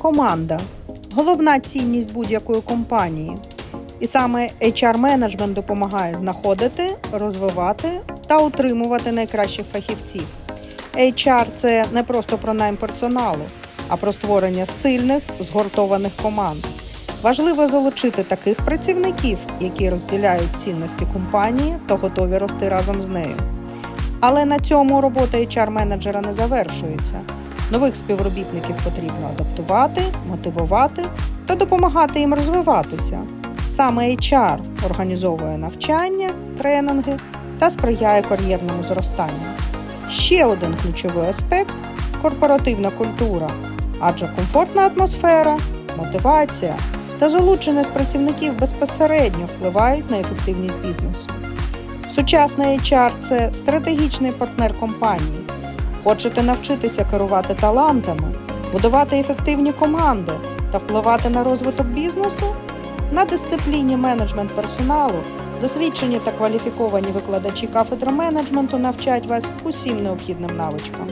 команда головна цінність будь-якої компанії. І саме HR-менеджмент допомагає знаходити, розвивати та утримувати найкращих фахівців. HR – це не просто про найм персоналу, а про створення сильних, згуртованих команд. Важливо залучити таких працівників, які розділяють цінності компанії та готові рости разом з нею. Але на цьому робота HR-менеджера не завершується. Нових співробітників потрібно адаптувати, мотивувати та допомагати їм розвиватися. Саме HR організовує навчання, тренинги та сприяє кар'єрному зростанню. Ще один ключовий аспект корпоративна культура, адже комфортна атмосфера, мотивація та залученість працівників безпосередньо впливають на ефективність бізнесу. Сучасний HR – це стратегічний партнер компанії. Хочете навчитися керувати талантами, будувати ефективні команди та впливати на розвиток бізнесу? На дисципліні менеджмент персоналу досвідчені та кваліфіковані викладачі кафедри менеджменту навчать вас усім необхідним навичкам.